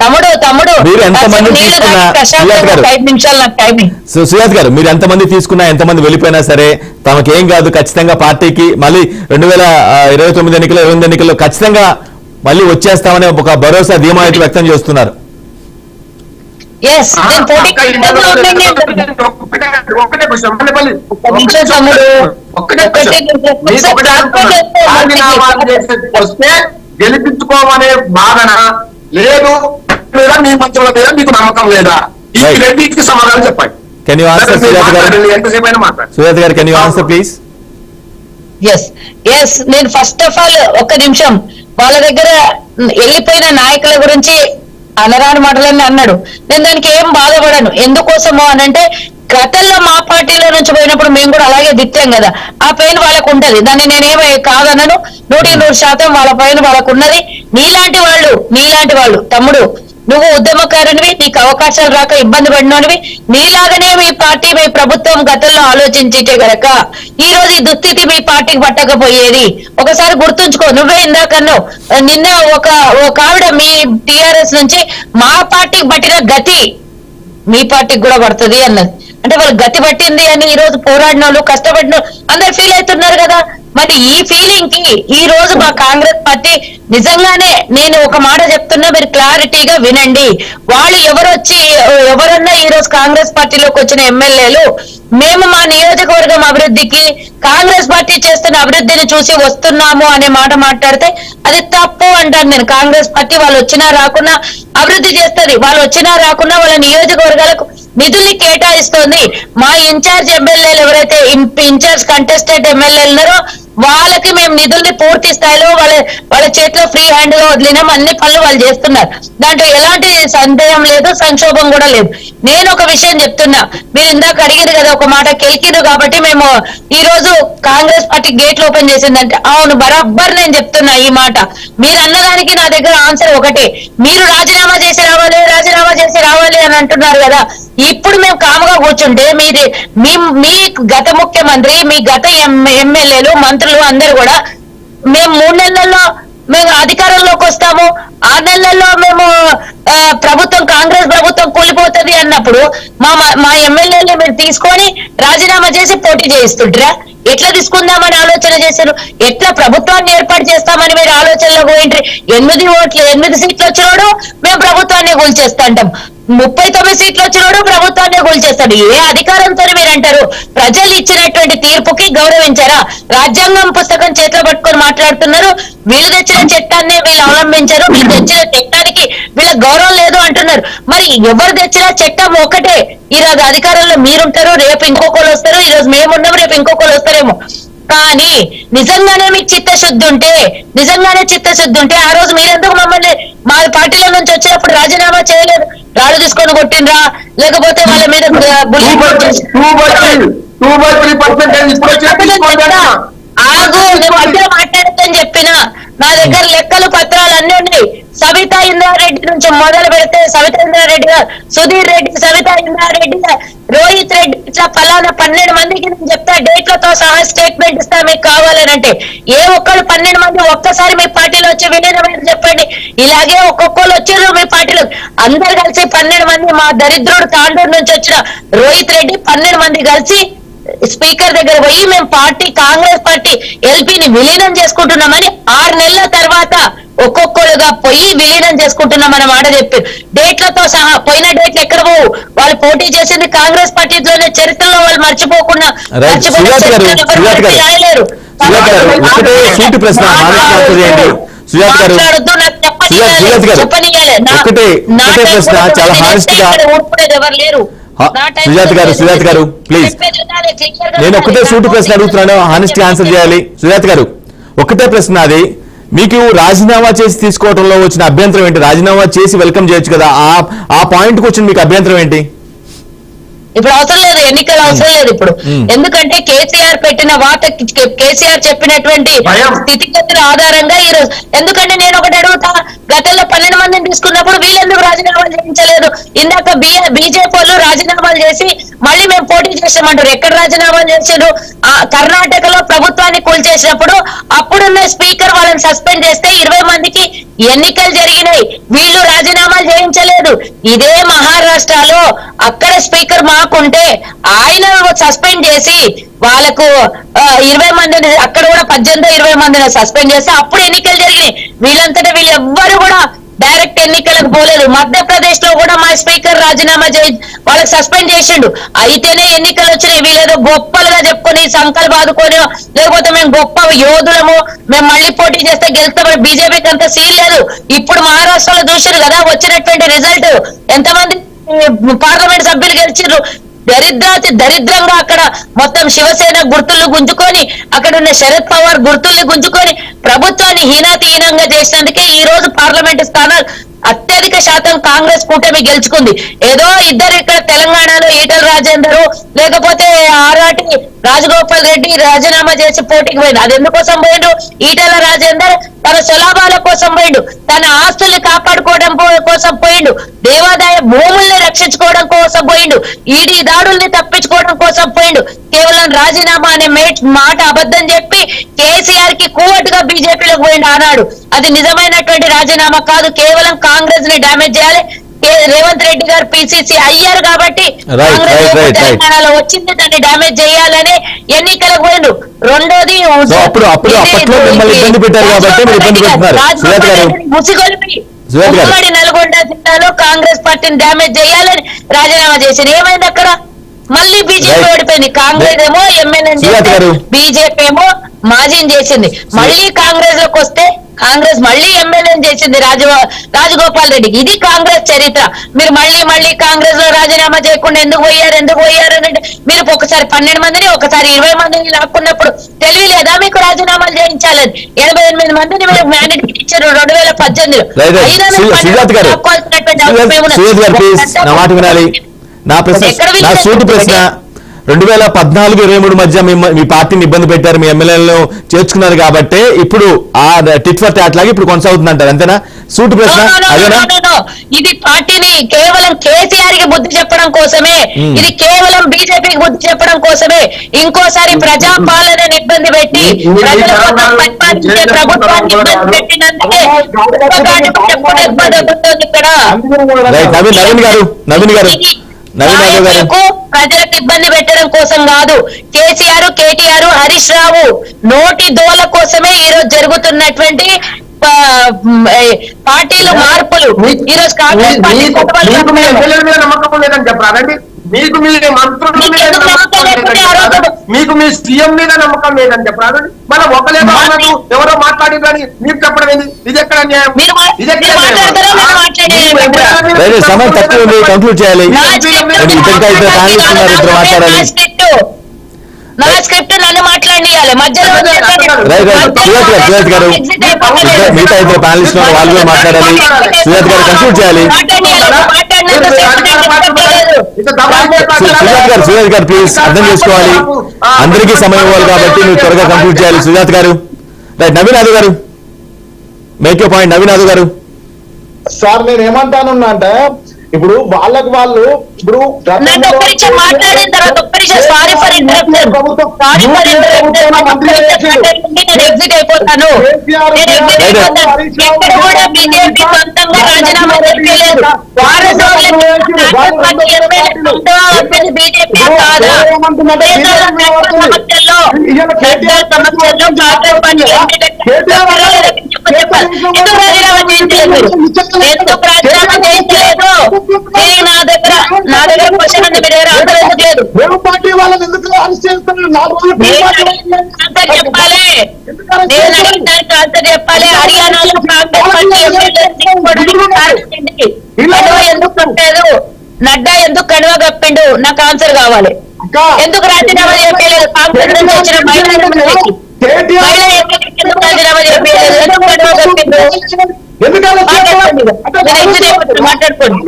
తమ్ముడు తమ్ముడు మీరు ఎంతమంది తీసుకున్నా- సుజాత గారు. మీరు ఎంతమంది తీసుకున్నా ఎంతమంది వెళ్ళిపోయినా సరే తమకి ఏం కాదు ఖచ్చితంగా పార్టీకి మళ్ళీ రెండు వేల ఇరవై తొమ్మిది ఎన్నికలు ఇరవై ఎనిమిది ఎన్నికల్లో ఖచ్చితంగా మళ్ళీ వచ్చేస్తామనే ఒక భరోసా ధీమా వ్యక్తం చేస్తున్నారు. ఎస్ నేను పోటీ వస్తే గెలిపించుకోమనే భావన లేదు లేదా మీ మధ్యలో లేదా మీకు నమ్మకం లేదా ఈ. రెండింటికి సమాధానం చెప్పండి Can you answer, సరే, మీరు సుజాత గారు? మాట్లాడండి. ఎంతసేపు అయినా మాట్లాడండి సుజాత్ గారు can you answer please yes yes నేను ఫస్ట్ ఆఫ్ ఆల్ ఒక్క నిమిషం వాళ్ళ దగ్గర వెళ్ళిపోయిన నాయకుల గురించి అనరాని మాటలన్నీ అన్నాడు. నేను దానికి ఏం బాధపడను. ఎందుకోసము అని అంటే గతంలో మా పార్టీలో నుంచి పోయినప్పుడు మేము కూడా అలాగే దిత్తాం కదా. ఆ పెయిన్ వాళ్ళకు ఉంటది. దాన్ని నేనేమీ కాదనను. నూటికి నూరు శాతం వాళ్ళ పైన వాళ్ళకు ఉన్నది. నీలాంటి వాళ్ళు నీలాంటి వాళ్ళు తమ్ముడు నువ్వు ఉద్యమకారునివి నీకు అవకాశాలు రాక ఇబ్బంది పడినోనివి నీలాగనే మీ పార్టీ మీ ప్రభుత్వం గతంలో ఆలోచించితే గనక ఈ రోజు ఈ దుస్థితి మీ పార్టీకి పట్టకపోయేది. ఒకసారి గుర్తుంచుకో నువ్వే ఇందాకన్నావు నిన్న ఒక ఒక ఆవిడ మీ టిఆర్ఎస్ నుంచి మా పార్టీకి పట్టిన గతి మీ పార్టీకి కూడా పడుతుంది అన్నది. అంటే వాళ్ళు గతి పట్టింది అని ఈ రోజు పోరాడిన వాళ్ళు కష్టపడిన అందరు ఫీల్ అవుతున్నారు కదా. మరి ఈ ఫీలింగ్కి ఈ రోజు మా కాంగ్రెస్ పార్టీ నిజంగానే నేను ఒక మాట చెప్తున్నా మీరు క్లారిటీగా వినండి. వాళ్ళు ఎవరు వచ్చి ఎవరన్నా ఈ రోజు కాంగ్రెస్ పార్టీలోకి వచ్చిన ఎమ్మెల్యేలు మేము మా నియోజకవర్గం అభివృద్ధికి కాంగ్రెస్ పార్టీ చేస్తున్న అభివృద్ధిని చూసి వస్తున్నాము అనే మాట మాట్లాడితే అది తప్పు అంటాను నేను. కాంగ్రెస్ పార్టీ వాళ్ళు వచ్చినా రాకున్నా అభివృద్ధి చేస్తుంది. వాళ్ళు వచ్చినా రాకున్నా వాళ్ళ నియోజకవర్గాలకు నిధుల్ని కేటాయిస్తోంది. మా ఇన్ఛార్జ్ ఎమ్మెల్యేలు ఎవరైతే ఇన్- ఇన్ఛార్జ్ కంటెస్టెడ్ ఎమ్మెల్యేలు ఉన్నారో వాళ్ళకి మేము నిధుల్ని పూర్తి స్థాయిలో వాళ్ళ వాళ్ళ చేతిలో ఫ్రీ హ్యాండ్గా వదిలినాం అన్ని పనులు వాళ్ళు చేస్తున్నారు. దాంట్లో ఎలాంటి సందేహం లేదు సంక్షోభం కూడా లేదు. నేను ఒక విషయం చెప్తున్నా. మీరు ఇందాక అడిగారు కదా ఒక మాట కెలికిరు కాబట్టి మేము ఈ రోజు కాంగ్రెస్ పార్టీ గేట్లు ఓపెన్ చేసిందంటే అవును బరాబర్ నేను చెప్తున్నా ఈ మాట. మీరు అన్నదానికి నా దగ్గర ఆన్సర్ ఒకటే. మీరు రాజీనామా చేసి రావాలి రాజీనామా చేసి రావాలి అని అంటున్నారు కదా. ఇప్పుడు మేము కాముగా కూర్చుంటే మీది మీ మీ గత ముఖ్యమంత్రి మీ గత ఎం- ఎమ్మెల్యేలు మంత్రులు అందరు కూడా మేము మూడు నెలల్లో మేము అధికారంలోకి వస్తాము. ఆరు నెలల్లో మేము ప్రభుత్వం కాంగ్రెస్ ప్రభుత్వం కూలిపోతుంది అన్నప్పుడు మా మా- ఎమ్మెల్యేని ఎమ్మెల్యేలు మీరు తీసుకొని రాజీనామా చేసి పోటీ చేయిస్తుంటారా ఎట్లా తీసుకుందామని ఆలోచన చేశారు? ఎట్లా ప్రభుత్వాన్ని ఏర్పాటు చేస్తామని మీరు ఆలోచనలో పోయిండ్రి ఎనిమిది ఓట్లు ఎనిమిది సీట్లు వచ్చినోడు మేము ప్రభుత్వాన్ని కూల్చేస్తాంటాం ముప్పై తొమ్మిది సీట్లు వచ్చినోడు ప్రభుత్వాన్ని కూల్చేస్తాడు. ఏ అధికారంతో మీరు అంటారు ప్రజలు ఇచ్చినటువంటి తీర్పుకి గౌరవించారా? రాజ్యాంగం పుస్తకం చేతిలో పట్టుకొని మాట్లాడుతున్నారు. వీళ్ళు తెచ్చిన చట్టాన్ని వీళ్ళు అవలంబించారు. వీళ్ళు తెచ్చిన చట్టానికి గౌరవం లేదు అంటున్నారు. మరి ఎవరు తెచ్చిన చట్టం ఒకటే ఈ రోజు అధికారంలో మీరుంటారు రేపు ఇంకొకరు వస్తారు ఈ రోజు మేమున్నాం రేపు ఇంకొకరు వస్తారేమో. కానీ నిజంగానే మీకు చిత్తశుద్ధి ఉంటే నిజంగానే చిత్తశుద్ధి ఉంటే ఆ రోజు మీరెందుకు మమ్మల్ని మా పార్టీలో నుంచి వచ్చినప్పుడు రాజీనామా చేయలేదు? రాళ్ళు తీసుకొని కొట్టిండ్రా? లేకపోతే వాళ్ళ మీద ఆగు నేను మధ్య మాట్లాడతాను చెప్పిన. నా దగ్గర లెక్కలు పత్రాలు అన్ని ఉన్నాయి. సవితా ఇంద్రారెడ్డి నుంచి మొదలు పెడితే సవితా ఇంద్రారెడ్డి సుధీర్ రెడ్డి సవితా ఇంద్రారెడ్డి రోహిత్ రెడ్డి ఇట్లా ఫలానా పన్నెండు మందికి నేను చెప్తా డేట్లతో సహా స్టేట్మెంట్ ఇస్తా మీకు కావాలని అంటే. ఏ ఒక్కరు పన్నెండు మంది ఒక్కసారి మీ పార్టీలో వచ్చి విలీనమైన చెప్పండి. ఇలాగే ఒక్కొక్కరు వచ్చారు మీ పార్టీలో. అందరు కలిసి పన్నెండు మంది మా దరిద్రుడు తాండూరు నుంచి వచ్చిన రోహిత్ రెడ్డి పన్నెండు మంది కలిసి స్పీకర్ దగ్గర పోయి మేము పార్టీ కాంగ్రెస్ పార్టీ ఎల్పీని విలీనం చేసుకుంటున్నామని ఆరు నెలల తర్వాత ఒక్కొక్కరుగా పోయి విలీనం చేసుకుంటున్నామన్న మాట చెప్పారు. డేట్లతో సహా పోయిన డేట్లు ఎక్కడ పోవు? వాళ్ళు పోటీ చేసింది కాంగ్రెస్ పార్టీలోనే చరిత్రలో వాళ్ళు మర్చిపోకుండా మాట్లాడొద్దు, నాకు చెప్పనీయాలి, ఎవరు లేరు. సుజాత గారు, సుజాత గారు, గా నేను. ఒకటే సూటి ప్రశ్న అడుగుతున్నాను హానెస్టీ ఆన్సర్ చేయాలి. సుజాత్ గారు ఒకటే ప్రశ్న అది. మీకు రాజీనామా చేసి తీసుకోవడంలో వచ్చిన అభ్యంతరం ఏంటి? రాజీనామా చేసి వెల్కమ్ చేయొచ్చు కదా. ఆ ఆ పాయింట్కి వచ్చిన మీకు అభ్యంతరం ఏంటి? ఇప్పుడు అవసరం లేదు ఎన్నికలు అవసరం లేదు ఇప్పుడు. ఎందుకంటే కేసీఆర్ పెట్టిన వాత కేసీఆర్ చెప్పినటువంటి. స్థితిగతుల ఆధారంగా ఈ రోజు ఎందుకంటే నేను ఒకటి అడుగుతా గతంలో పన్నెండు మంది మందిని తీసుకున్నప్పుడు వీళ్ళెందుకు రాజీనామాలు చేయించలేదు ఇందాక బీజేపీ వాళ్ళు రాజీనామాలు చేసి మళ్ళీ మేము పోటీ చేసామంటారు ఎక్కడ రాజీనామాలు చేశారు? ఆ, కర్ణాటకలో ప్రభుత్వాన్ని కూల్చేసినప్పుడు అప్పుడున్న స్పీకర్ వాళ్ళని సస్పెండ్ చేస్తే ఇరవై మందికి ఎన్నికలు జరిగినాయి. వీళ్ళు రాజీనామాలు చేయించలేదు. ఇదే మహారాష్ట్రలో అక్కడ స్పీకర్ మాకుంటే ఆయన సస్పెండ్ చేసి వాళ్ళకు ఇరవై మందిని అక్కడ కూడా పద్దెనిమిది ఇరవై మందిని సస్పెండ్ చేస్తే అప్పుడు ఎన్నికలు జరిగినాయి. వీళ్ళంతటా వీళ్ళు ఎవ్వరు కూడా డైరెక్ట్ ఎన్నికలకు పోలేదు. మధ్యప్రదేశ్లో కూడా మా స్పీకర్ రాజీనామా చే వాళ్ళకి సస్పెండ్ చేసిండు. అయితేనే ఎన్నికలు వచ్చినాయి. వీళ్ళేదో గొప్పలుగా చెప్పుకొని సంకల్ బాదుకొని లేకపోతే మేము గొప్ప యోధులము. మేము మళ్ళీ పోటీ చేస్తే గెలుస్తామని బీజేపీకి అంత సీల్ లేదు. ఇప్పుడు మహారాష్ట్రలో చూసారు కదా వచ్చినటువంటి రిజల్ట్. ఎంతమంది పార్లమెంట్ సభ్యులు గెలిచిండ్రు. దరిద్రాతి దరిద్రంగా అక్కడ మొత్తం శివసేన గుర్తులు గుంజుకొని అక్కడ ఉన్న శరద్ పవార్ గుర్తుల్ని గుంజుకొని ప్రభుత్వాన్ని హీనాతిహీనంగా చేసినందుకే ఈ రోజు పార్లమెంట్ స్థానాలు అత్యధిక శాతం కాంగ్రెస్ కూటమి గెలుచుకుంది. ఏదో ఇద్దరు ఇక్కడ తెలంగాణలో ఈటల రాజేందర్ లేకపోతే ఆరాటి రాజగోపాల్ రెడ్డి రాజీనామా చేసి పోటీకి పోయిండు. అది ఎందుకోసం పోయిండు? ఈటల రాజేందర్ తన సులాభాల కోసం పోయిండు. తన ఆస్తుల్ని కాపాడుకోవడం కోసం పోయిండు. దేవాదాయ భూముల్ని రక్షించుకోవడం కోసం పోయిండు. ఈడీ దాడుల్ని తప్పించుకోవడం కోసం పోయిండు. కేవలం రాజీనామా అనే మేట్ మాట అబద్ధం చెప్పి కేసీఆర్కి కూవట్టుగా బీజేపీలోకి పోయిండు ఆనాడు. అది నిజమైనటువంటి రాజీనామా కాదు. కేవలం కాంగ్రెస్ని డ్యామేజ్ చేయాలి. రేవంత్ రెడ్డి గారు పిసిసి అయ్యారు కాబట్టి. తెలంగాణలో వచ్చింది దాన్ని డ్యామేజ్ చేయాలని ఎన్నికలకు పోయిండు రెండోది ముసిగొలిపి. ఉమ్మడి నల్గొండ జిల్లాలో కాంగ్రెస్ పార్టీని డ్యామేజ్ చేయాలని రాజీనామా చేశారు ఏమైంది అక్కడ? మళ్ళీ బీజేపీ. ఓడిపోయింది. కాంగ్రెస్ ఏమో ఎమ్మెల్యే. బీజేపీ ఏమో మాజీని చేసింది. మళ్ళీ కాంగ్రెస్లోకి వస్తే కాంగ్రెస్ మళ్ళీ ఎమ్మెల్యే చేసింది రాజు రాజగోపాల్ రెడ్డి ఇది కాంగ్రెస్ చరిత్ర. మీరు మళ్ళీ మళ్ళీ కాంగ్రెస్లో రాజీనామా చేయకుండా ఎందుకు పోయారు ఎందుకు పోయారు అని అంటే మీరు ఒకసారి పన్నెండు మందిని ఒకసారి ఇరవై మందిని లాక్కున్నప్పుడు తెలివి లేదా మీకు రాజీనామాలు చేయించాలని? ఎనభై ఎనిమిది మందిని మీరు మ్యాండేట్ ఇచ్చారు రెండు వేల పద్దెనిమిదిలో. నా నా ప్రశ్న? సూటి ప్రశ్న రెండు వేల పద్నాలుగు ఇరవై మూడు మధ్య మీ పార్టీని ఇబ్బంది పెట్టారు మీ ఎమ్మెల్యేలను చేర్చుకున్నారు కాబట్టి ఇప్పుడు ఆ టిట్ ఫర్ టాట్ లాగా ఇప్పుడు కొనసాగుతుంది అంటారు అంతేనా? సూటి ప్రశ్న అదేనా. ఇది పార్టీని కేవలం కేసీఆర్కి బుద్ధి చెప్పడం కోసమే. ఇది కేవలం బీజేపీకి బుద్ధి చెప్పడం కోసమే. ఇంకోసారి ప్రజా పాలనని ఇబ్బంది పెట్టి ప్రజల కోసం పరిపాలించే ప్రభుత్వాన్ని ఇబ్బంది పెట్టినందుకే ఇక్కడ. నవీన్ గారు నవీన్ గారు. ప్రజలకు ఇబ్బంది పెట్టడం కోసం కాదు. కేసీఆర్ కేటీఆర్ హరీష్ రావు నోటి దోల కోసమే ఈ రోజు జరుగుతున్నటువంటి పార్టీలు మార్పులు. ఈ రోజు కాంగ్రెస్ పార్టీ మీకు మీకు మీ మీకు మంత్రుల మీకు మీద మీకు మీ సీఎం మీద నమ్మకం లేదని చెప్పారు? మన ఒకలేదో ఎవరో మాట్లాడిందని మీరు చెప్పడం ఏంది? ఇది ఎక్కడ న్యాయం? ఇది ఎక్కడ మీకు సమయం తక్కువ ఉంది కంక్లూడ్ చేయాలి. ఇద్దరు మాట్లాడాలి. నా స్క్రిప్ట్ నా స్క్రిప్ట్ నన్ను మాట్లాడియాలి మధ్యలో రైట్ రైట్ సుజాత్ గారు సుజాత్ గారు Exit ఇద్దరు- అయిపోతలేదు. మిగతా ఇద్దరు ప్యానలిస్ట్ వాళ్ళు కూడా మాట్లాడాలి. సుజాత్ గారు కంక్లూడ్ చేయాలి. సుజాత్ గారు సుజాత్ గారు ప్లీజ్ అర్థం చేసుకోవాలి. అందరికీ సమయం ఇవ్వాలి కాబట్టి మీరు త్వరగా కంక్లూడ్ చేయాలి. సుజాత్ గారు. రైట్ నవీన్ యాదవ్ గారు. Make you point Naveen Yadav గారు. సార్ నేను ఏమంటాను అంటే ఇప్పుడు వాళ్ళకి వాళ్ళు ఇప్పుడు నన్ను అరెస్ట్ చేస్తున్నారు నాలుగు చెప్పాలి. హర్యానాలో ఎందుకు నడ్డా ఎందుకు కడువ కప్పిండు? నాకు ఆన్సర్ కావాలి. ఎందుకు రాజీనామా చేయలేదు కాంగ్రెస్ నుంచి వచ్చిన మహిళా ఎందుకు రాజీనామా చేయలేదు ఎందుకు కప్పిండు? మాట్లాడుకోండి.